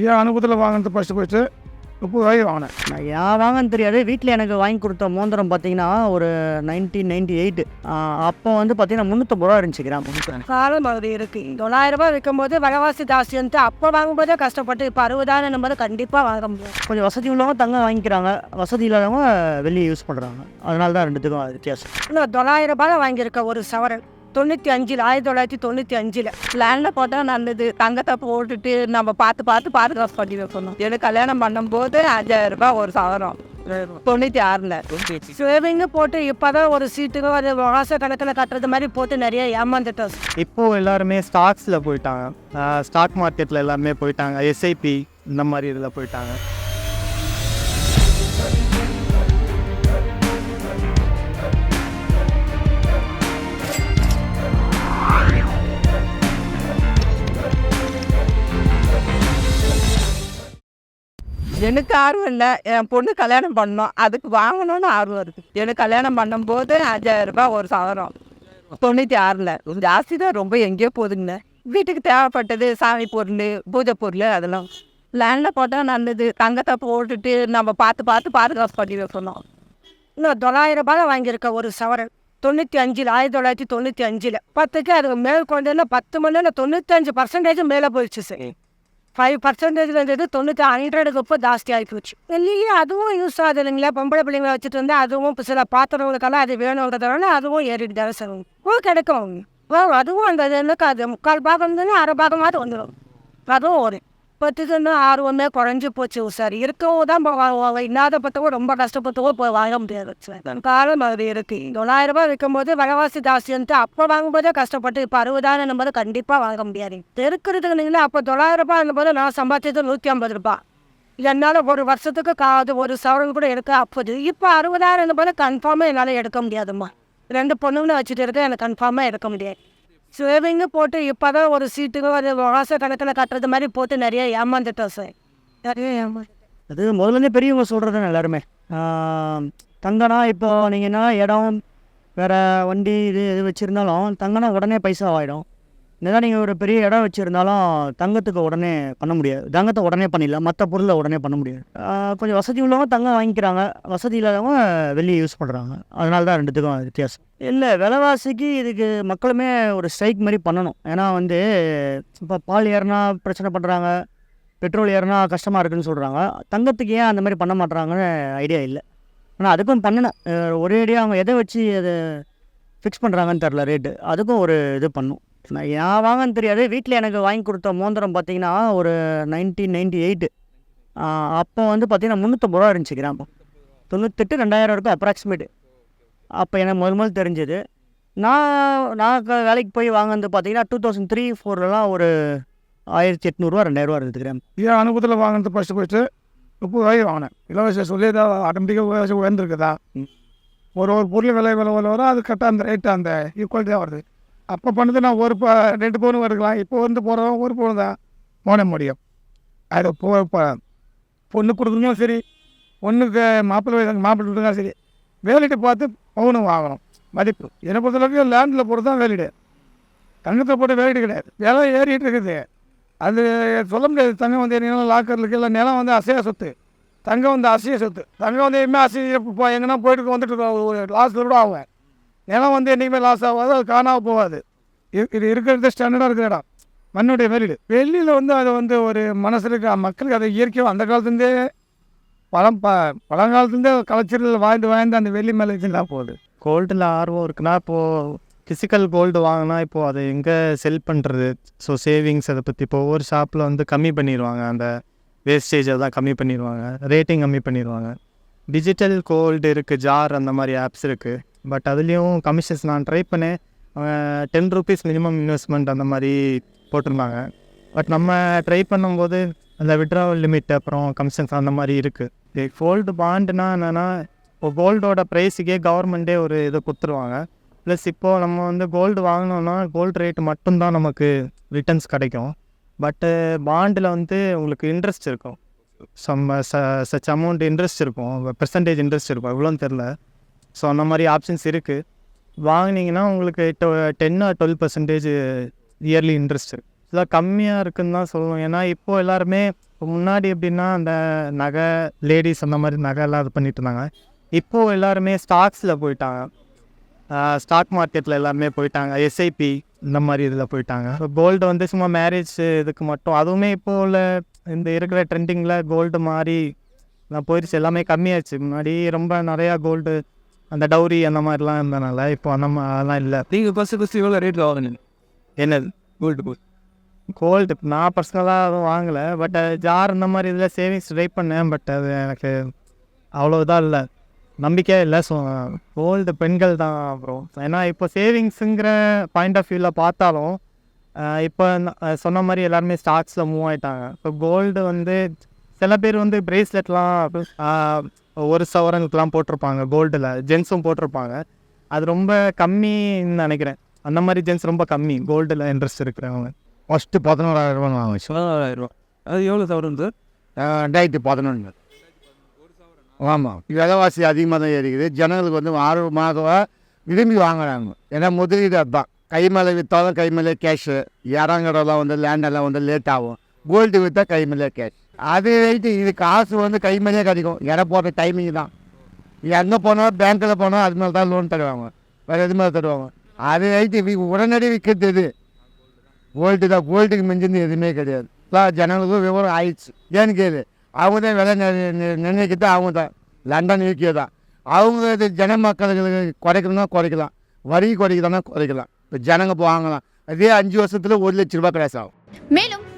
என் அனுபவத்தில் வாங்கினது first first முப்பது ரூபாய்க்கு வாங்கினேன். நான் ஏன் வாங்கன்னு தெரியாது. வீட்டில் எனக்கு வாங்கி கொடுத்த மோதிரம் பார்த்தீங்கன்னா ஒரு நைன்டீன் நைன்டி எயிட் அப்போ வந்து பார்த்தீங்கன்னா முந்நூற்றம்பது ரூபா இருந்துச்சு கிராம். காலம் அது இருக்கு. தொள்ளாயிரம் ரூபாய் விற்கும்போது விலைவாசி ஜாஸ்தின்ட்டு அப்போ வாங்கும்போதே கஷ்டப்பட்டு இப்போ அறுபதாயிரம் போது கண்டிப்பாக வாங்க முடியும் கொஞ்சம் வசதி உள்ளவங்க தங்கம் வாங்கிக்கிறாங்க. வசதி இல்லாதவங்க வெளியே யூஸ் பண்ணுறாங்க அதனால தான் ரெண்டுத்துக்கும் வித்தியாசம். இன்னும் தொள்ளாயிரம் ரூபாய் வாங்கியிருக்க ஒரு சவரன். தொண்ணூற்றி அஞ்சில் ஆயிரத்தி தொள்ளாயிரத்தி தொண்ணூற்றி அஞ்சில். பிளானில் போட்டால் நல்லது தங்கத்தை போட்டுட்டு நம்ம பார்த்து பார்த்து பாதுகாப்பு பண்ணி வைக்கணும். எனக்கு கல்யாணம் பண்ணும்போது அஞ்சாயிரம் ரூபாய் ஒரு சவரம். தொண்ணூற்றி ஆறில். சேவிங்கு போட்டு இப்போ தான் ஒரு சீட்டுக்கு ஒரு மாச கணக்கில் கட்டுறது மாதிரி போட்டு நிறைய ஏமாந்துட்டோம். இப்போது எல்லாருமே ஸ்டாக்ஸில் போயிட்டாங்க. ஸ்டாக் மார்க்கெட்டில் எல்லாருமே போயிட்டாங்க. எஸ்ஐபி இந்த மாதிரி இதில் போயிட்டாங்க. எனக்கு ஆர்வம் இல்லை. என் பொண்ணு கல்யாணம் பண்ணோம். அதுக்கு வாங்கணும்னு ஆர்வம் இருக்குது எனக்கு கல்யாணம் பண்ணும்போது அஞ்சாயிரம் ரூபாய் ஒரு சவரம் தொண்ணூற்றி ஆறில் ஜாஸ்தி தான். ரொம்ப எங்கேயோ போகுதுங்கண்ணே வீட்டுக்கு தேவைப்பட்டது சாமி பொருள் பூஜை பொருள் அதெல்லாம். லேண்டில் போட்டால் நல்லது. தங்கத்தை போட்டுட்டு நம்ம பார்த்து பார்த்து பாதுகாப்பு பண்ணி வைக்கணும். இன்னும் தொள்ளாயிரம் ரூபாய் வாங்கியிருக்க ஒரு சவரன். தொண்ணூற்றி அஞ்சில் ஆயிரத்தி தொள்ளாயிரத்தி தொண்ணூற்றி அஞ்சில் பத்துக்கு அது மேல் குழந்தைன்னா பத்து மணி நேரம் தொண்ணூத்தஞ்சு பர்சன்டேஜ் மேலே போயிடுச்சு சார். ஃபைவ் பர்சன்டேஜில் இருந்தது தொண்ணூற்றி ஹண்ட்ரடுக்கு இப்போ ஜாஸ்தியாகி போச்சு. வெளியே அதுவும் யூஸ் ஆகுது இல்லைங்களா? பொம்பளை பிள்ளைங்களை வச்சுட்டு வந்து அதுவும் இப்போ சில பாத்திரங்களுக்கெல்லாம் அது வேணுங்கிறதுனால அதுவும் ஏறிட்டு தானே சார் ஓ கிடைக்கும். ஓ அதுவும் அந்த எனக்கு அது முக்கால் பாகம் இருந்ததுன்னா அரை பாகமாவது வந்துடும் அதுவும் ஒரு பத்துக்குன்னு ஆர்வமே குறைஞ்சி போச்சு சார் இருக்கவும் தான் இப்போ வாங்குவாங்க இல்லாத பத்தவும் ரொம்ப கஷ்டப்பட்டவோ இப்போ வாங்க முடியாது சார் காலம் அது இருக்கு. தொள்ளாயிரம் ரூபாய் விற்கும்போது விலைவாசி ஜாஸ்தின்ட்டு அப்போ வாங்கும்போதே கஷ்டப்பட்டு இப்போ அறுபதாயிரம் போது கண்டிப்பாக வாங்க முடியாது. இருக்கிறதுக்கு நீங்கள் அப்போ தொள்ளாயிரம் ரூபாய் போது நான் சம்பாதிச்சது நூற்றி ஐம்பது ரூபாய். என்னால் ஒரு வருஷத்துக்கு காது ஒரு சவரன் கூட எடுக்க அப்போது இப்போ அறுபதாயிரம் போது கன்ஃபார்மாக என்னால் எடுக்க முடியாதும்மா. ரெண்டு பொண்ணுங்களை வச்சுட்டு இருக்க எனக்கு கன்ஃபார்மாக எடுக்க முடியாது. சேவிங்கு போட்டு இப்போ தான் ஒரு சீட்டுக்கு ஒரு மாச கணக்கில் கட்டுறது மாதிரி போட்டு நிறைய ஏமாந்துட்டோம் சார். நிறைய ஏமாந்து அது முதல்ல பெரியவங்க சொல்கிறது தான் எல்லாருமே. தங்கனா இப்போ நீங்கன்னா இடம் வேறு வண்டி இது இது வச்சுருந்தாலும் தங்கனா உடனே பைசா ஆகிடும் என்னதான் நீங்கள் ஒரு பெரிய இடம் வச்சுருந்தாலும் தங்கத்துக்கு உடனே பண்ண முடியாது. தங்கத்தை உடனே பண்ணிடலாம். மற்ற பொருளை உடனே பண்ண முடியாது. கொஞ்சம் வசதி உள்ளவங்க தங்கம் வாங்கிக்கிறாங்க. வசதி இல்லாதவங்க வெளியே யூஸ் பண்ணுறாங்க அதனால தான் ரெண்டுத்துக்கும் வித்தியாசம். இல்லை விலைவாசிக்கு இதுக்கு மக்களுமே ஒரு ஸ்ட்ரைக் மாதிரி பண்ணணும். ஏன்னா வந்து இப்போ பால் ஏறினா பிரச்சனை பண்ணுறாங்க பெட்ரோல் ஏறினா கஷ்டமாக இருக்குதுன்னு சொல்கிறாங்க தங்கத்துக்கு ஏன் அந்த மாதிரி பண்ண மாட்றாங்கன்னு ஐடியா இல்லை. ஆனால் அதுக்கும் பண்ணணும் ஒரேடியாக ஒரே ஐடியா அவங்க எதை வச்சு அதை ஃபிக்ஸ் பண்ணுறாங்கன்னு தெரில ரேட்டு அதுக்கும் ஒரு இது பண்ணும். நான் ஏன் வாங்கன்னு தெரியாது. வீட்டில் எனக்கு வாங்கி கொடுத்த மோதிரம் பார்த்தீங்கன்னா ஒரு நைன்டீன் நைன்டி எயிட்டு அப்போ வந்து பார்த்தீங்கன்னா முந்நூற்றம்பது ரூபா இருந்துச்சு கிராம். தொண்ணூத்தெட்டு ரெண்டாயிரம் இருக்கும் அப்ராக்சிமேட்டு அப்போ எனக்கு முதல் முதல் தெரிஞ்சது. நான் நான் வேலைக்கு போய் வாங்கினது பார்த்தீங்கன்னா டூ தௌசண்ட் த்ரீ ஃபோர்லலாம் ஒரு ஆயிரத்தி எட்நூறுவா ரெண்டாயிரரூவா இருந்தது கிராம். என் அனுபவத்தில் வாங்கினது ஃபஸ்ட்டு ஃபஸ்ட்டு முப்பது ரூபாய்க்கு வாங்கினேன். இலவச சொல்லி ஏதாவது ஆட்டோமேட்டிக்காக உயர்ந்துருக்குதா? ஒரு ஒரு பொருள் விலை விலை விலை வரும். அது கரெக்டாக அந்த ரேட்டு அந்த ஈக்குவாலிட்டி தான் வருது. அப்போ பண்ணது நான் ஒரு ப ரெண்டு பவுன் எடுக்கலாம் இப்போ வந்து போகிறவன் ஒரு பவுன் தான். போன முடியும். அது போ இப்போ பொண்ணு கொடுக்குறதும் சரி பொண்ணுக்கு மாப்பிள்ளை மாப்பிள்ளை கொடுத்தா சரி வேலையிட்டு பார்த்து பவுனு வாங்கணும். மதிப்பு. என்னை பொறுத்தளவுக்கு லேண்டில் போட்டு தான் வேலிடு தங்கத்தை போட்டு வேலையிடு கிடையாது. விலை ஏறிட்டு இருக்குது. அது சொல்ல முடியாது. தங்கம் வந்து என்ன லாக்கரில் இல்லை நிலம் வந்து அசைய சொத்து. தங்கம் வந்து அசைய சொத்து. தங்கம் வந்து எதுவுமே அசைய இப்போ எங்கன்னா போயிட்டு வந்துட்டு இருக்கோம். ஒரு லாஸ்ட்டில் கூட ஆகும் நிலம் வந்து என்றைக்குமே லாஸ் ஆகாது அது காணாமல் போகாது. இது இருக்கிறது ஸ்டாண்டர்டாக இருக்கிற இடம். மண்ணுடைய வெளியில் வெளியில் வந்து அது வந்து ஒரு மனசில் இருக்க மக்களுக்கு அது இயற்கையாக அந்த காலத்துலேருந்தே பழம் ப பழங்காலத்துலேருந்தே கலைச்சரில் வாழ்ந்து வாழ்ந்து அந்த வெள்ளி மேலே வச்சுருந்தா போகுது. கோல்டில் ஆர்வம் இருக்குன்னா இப்போது ஃபிசிக்கல் கோல்டு வாங்கினா இப்போது அதை எங்கே செல் பண்ணுறது ஸோ சேவிங்ஸ் அதை பற்றி இப்போ ஒவ்வொரு ஷாப்பில் வந்து கம்மி பண்ணிடுவாங்க அந்த வேஸ்டேஜ் அதெல்லாம் கம்மி பண்ணிடுவாங்க ரேட்டிங் கம்மி பண்ணிடுவாங்க டிஜிட்டல் கோல்டு இருக்குது ஜார் அந்த மாதிரி ஆப்ஸ் இருக்குது பட் அதுலேயும் கமிஷன்ஸ் நான் ட்ரை பண்ணேன். டென் ருபீஸ் மினிமம் இன்வெஸ்ட்மெண்ட் அந்த மாதிரி போட்டிருந்தாங்க. பட் நம்ம ட்ரை பண்ணும்போது அந்த விட்ராவல் லிமிட் அப்புறம் கமிஷன்ஸ் அந்த மாதிரி இருக்குது கோல்டு பாண்டுனா என்னென்னா இப்போ கோல்டோட ப்ரைஸுக்கே கவர்மெண்ட்டே ஒரு இதை கொடுத்துருவாங்க. ப்ளஸ் இப்போது நம்ம வந்து கோல்டு வாங்கினோன்னா கோல்டு ரேட் மட்டும்தான் நமக்கு ரிட்டர்ன்ஸ் கிடைக்கும். பட்டு பாண்டில் வந்து உங்களுக்கு இன்ட்ரெஸ்ட் இருக்கும். சம் சச் அமௌண்ட் இன்ட்ரெஸ்ட் இருக்கும். பெர்சன்டேஜ் இன்ட்ரெஸ்ட் இருக்கும். எவ்வளோன்னு தெரில ஸோ அந்த மாதிரி ஆப்ஷன்ஸ் இருக்குது வாங்கினீங்கன்னா உங்களுக்கு ten or twelve percentage yearly interest இதெல்லாம் கம்மியாக இருக்குன்னு தான் சொல்லுவோம் ஏன்னா இப்போது எல்லாருமே முன்னாடி எப்படின்னா அந்த நகை லேடிஸ் அந்த மாதிரி நகை எல்லாம் இது பண்ணிட்டு இருந்தாங்க. இப்போது எல்லாருமே ஸ்டாக்ஸில் போயிட்டாங்க. ஸ்டாக் மார்க்கெட்டில் எல்லாருமே போயிட்டாங்க. எஸ்ஐபி இந்த மாதிரி இதில் போயிட்டாங்க. இப்போ கோல்டு வந்து சும்மா மேரேஜ் இதுக்கு மட்டும். அதுவுமே இப்போ உள்ள இந்த இருக்கிற ட்ரெண்டிங்கில் கோல்டு மாதிரி நான் போயிடுச்சு எல்லாமே கம்மியாச்சு. முன்னாடி ரொம்ப நிறையா கோல்டு அந்த டௌரி அந்த மாதிரிலாம் இருந்தனால இப்போ அந்த அதெல்லாம் இல்லை. நீங்கள் ஃபஸ்ட்டு ஃபஸ்ட்டு எவ்வளோ ரேட்டில் வாங்கினீங்க. என்னது? கோல்டு போய். கோல்டு நான் பர்சனலாக அதுவும் வாங்கலை பட் ஜார் இந்த மாதிரி இதில் சேவிங்ஸ் ட்ரை பண்ணேன் பட் அது எனக்கு அவ்வளோ இதாக இல்லை. நம்பிக்கையே இல்லை. ஸோ கோல்டு பெண்கள் தான் அப்புறம் ஏன்னா இப்போ சேவிங்ஸுங்கிற பாயிண்ட் ஆஃப் வியூவில் பார்த்தாலும் இப்போ சொன்ன மாதிரி எல்லாருமே ஸ்டாக்ஸில் மூவ் ஆயிட்டாங்க. இப்போ கோல்டு வந்து சில பேர் வந்து பிரேஸ்லெட்லாம் ஒரு சவரனுக்குலாம் போட்டிருப்பாங்க கோல்டில் ஜென்ஸும் போட்டிருப்பாங்க. அது ரொம்ப கம்மின்னு நினைக்கிறேன். அந்த மாதிரி ஜென்ஸ் ரொம்ப கம்மி. கோல்டில் இன்ட்ரெஸ்ட் இருக்கிறவங்க. ஃபஸ்ட்டு பதினோராயிரம் ரூபாய் வாங்குச்சு பதினாலாயிரம் ரூபா. அது எவ்வளோ தவறுங்க சார் ரெண்டாயிரத்தி பதினொன்று ஆமாம் விலைவாசி அதிகமாக தான் ஏறிக்குது. ஜனங்களுக்கு வந்து ஆறு மாதம் விரும்பி வாங்குறாங்க. ஏன்னா முதலீடு அதுதான். கை மேலே விற்றாலும் கை மேலே கேஷு இடங்கடெல்லாம் வந்து லேண்டெல்லாம் வந்து லேட் ஆகும். கோல்டு விற்றா கை மேலே கேஷ் அது ரைட்டு இது காசு வந்து கை கிடைக்கும். இடம் போடுற டைமிங் தான். எங்கே போனாலும் பேங்க்கில் போனால் அது மேலே தான் லோன் தருவாங்க. வேறு எது மேலே தருவாங்க? அது ரைட்டு உடனடி விற்கிறது இது. கோல்டு தான். கோல்டுக்கு மிஞ்சிருந்து எதுவுமே கிடையாது. எல்லாம் ஜனங்களுக்கும் விவரம் ஆயிடுச்சு. ஏன்னு கேது அவங்க தான் விலை நிர்ணயிக்கிறது அவங்க தான் லண்டன் யூகே தான். அவங்க இது ஜன மக்களுக்கு குறைக்கணும்னா குறைக்கலாம். வரி குறைக்கலாம்னா குறைக்கலாம். இப்போ ஜனங்க வாங்கலாம் அதே அஞ்சு வருஷத்தில் ஒரு லட்ச ரூபாய் கிராஸ் ஆகும். மேலும்